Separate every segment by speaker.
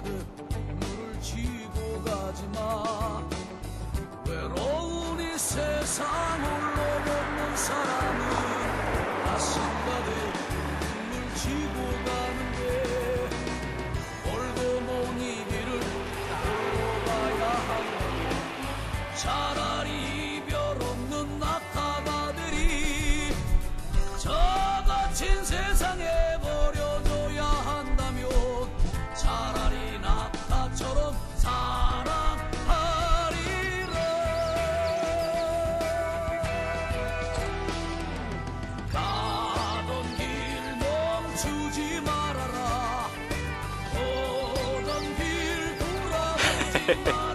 Speaker 1: 가듯 물을 쥐고 가지마. 외로운 이 세상 홀로 걷는 사람은 아쉽다듯 물을 쥐고 가.
Speaker 2: 네.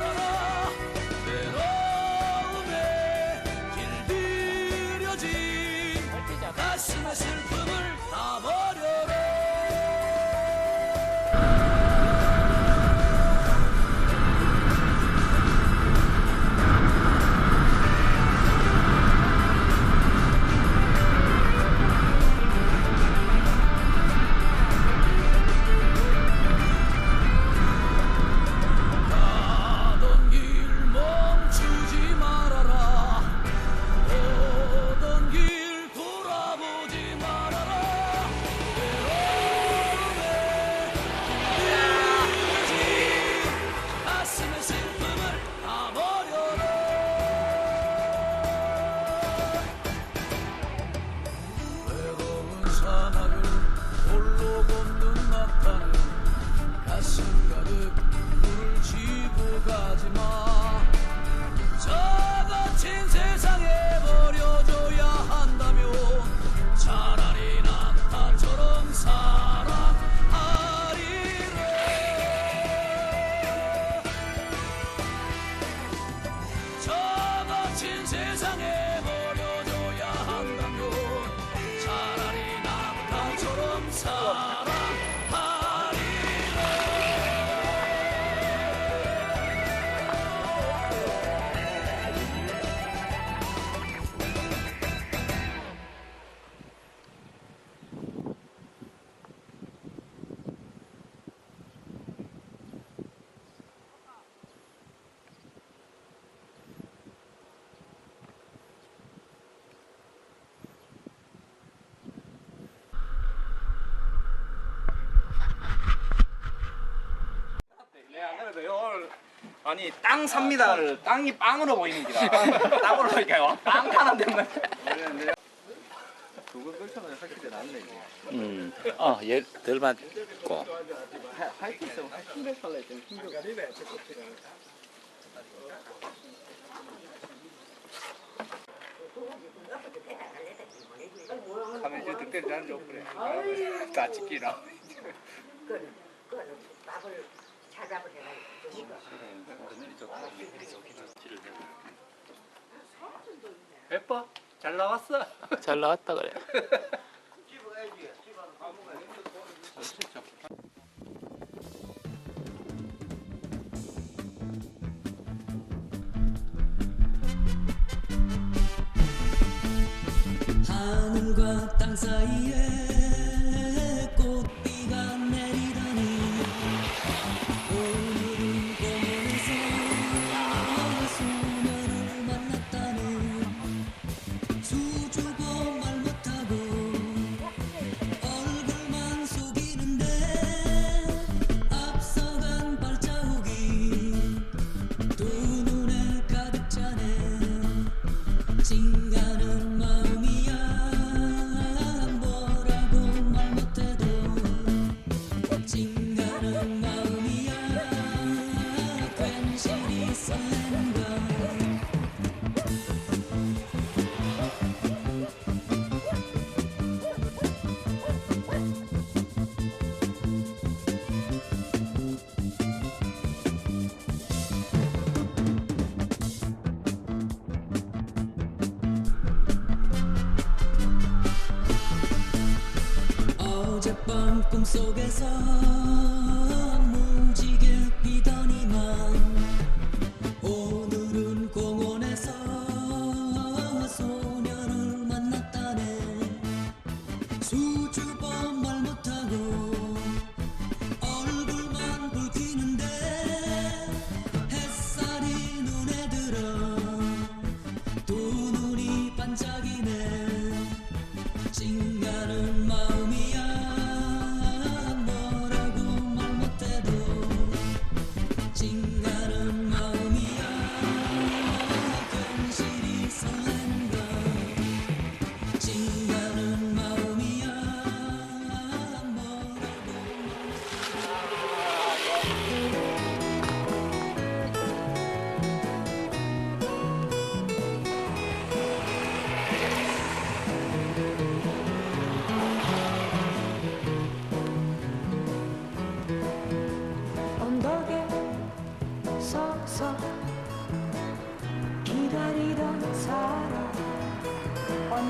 Speaker 2: 아니 땅 삽니다. 땅이 빵으로 보입니다. 땅으로 보니까요. 빵 하나 때문에. 그거 끌쳐가지고 할때 낫네 이제
Speaker 3: 음. 아, 어, 얘덜 맞고.
Speaker 2: 할수 있으면 힘들 살라 했더니 힘들어 가면 이제 득대 나는 좀 그래 다 찍기라
Speaker 4: 그, 그, 밥을 찾아보게
Speaker 2: 예뻐? 잘 나왔어?
Speaker 3: 잘 나왔다 그래.
Speaker 1: 하늘과 땅 사이에 밤 꿈속에서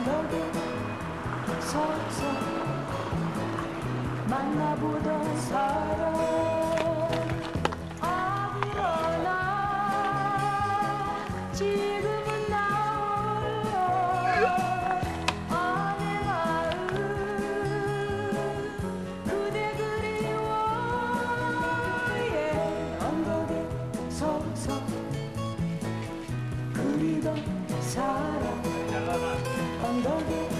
Speaker 1: 저녁에
Speaker 5: 서서 만나보던 사람 아 일어나? 지금은 나 홀로 아 내 마음 그대 그리워의 언덕에 서서 그리던 사람. 都不。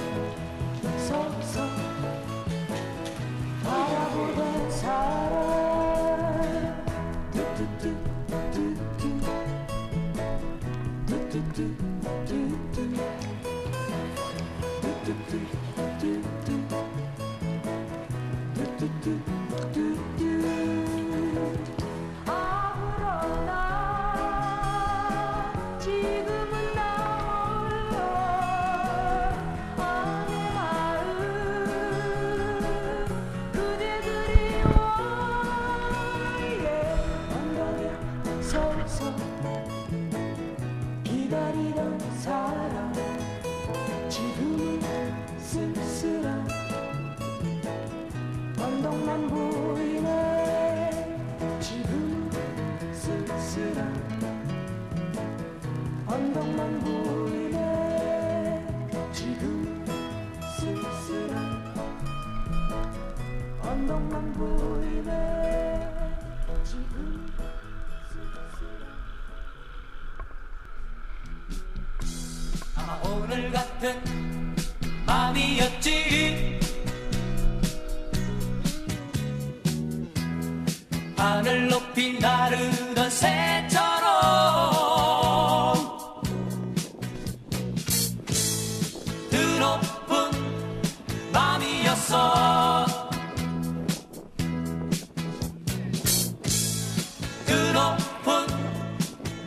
Speaker 5: 언덕만 보이네. 지금 쓸쓸한 언덕만 보이네. 지금 쓸쓸한.
Speaker 1: 아마 오늘 같은 밤이었지. 하늘 높이 나르던 새처럼 드높은 밤이었어. 드높은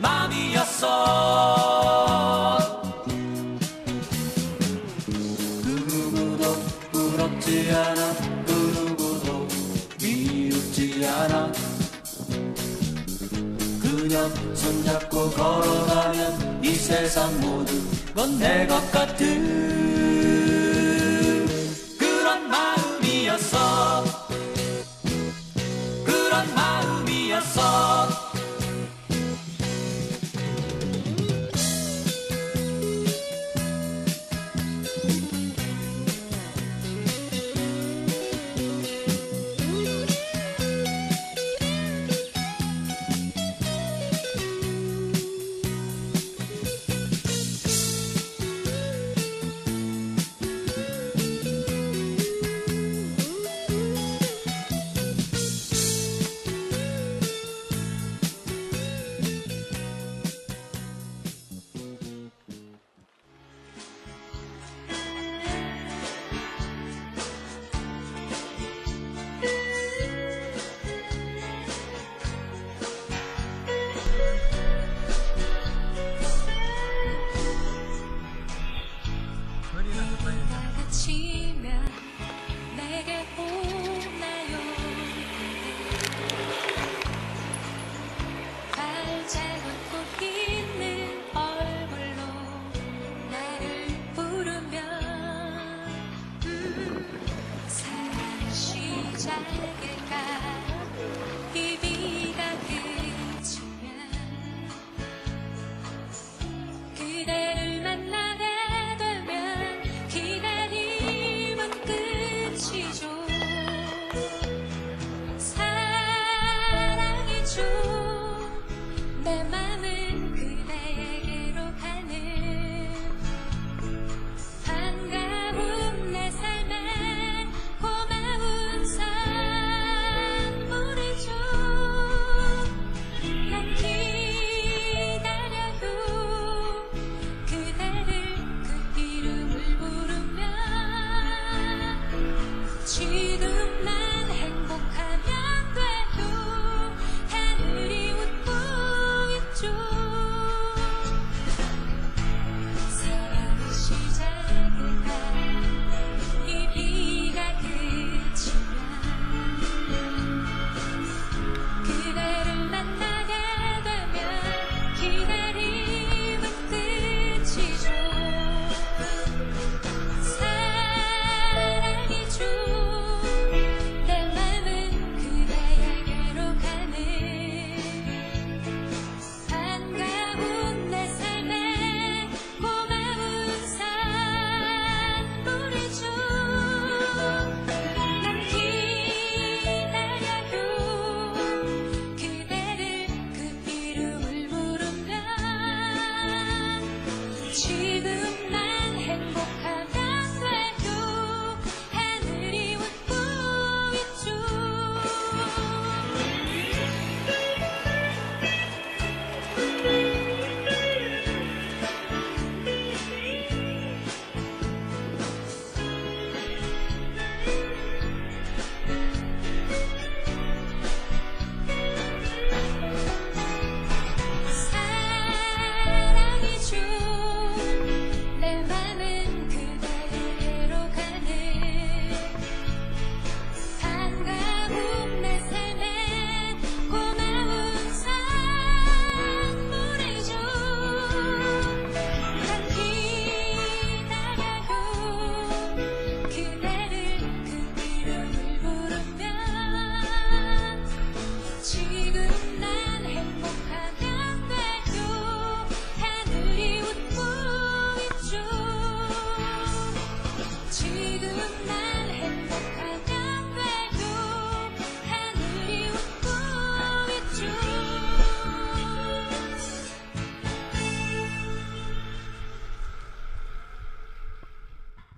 Speaker 1: 맘이었어. 누구도 부럽지 않아. 웃으며 손잡고 걸어가면 이 세상 모든 건내 것 같은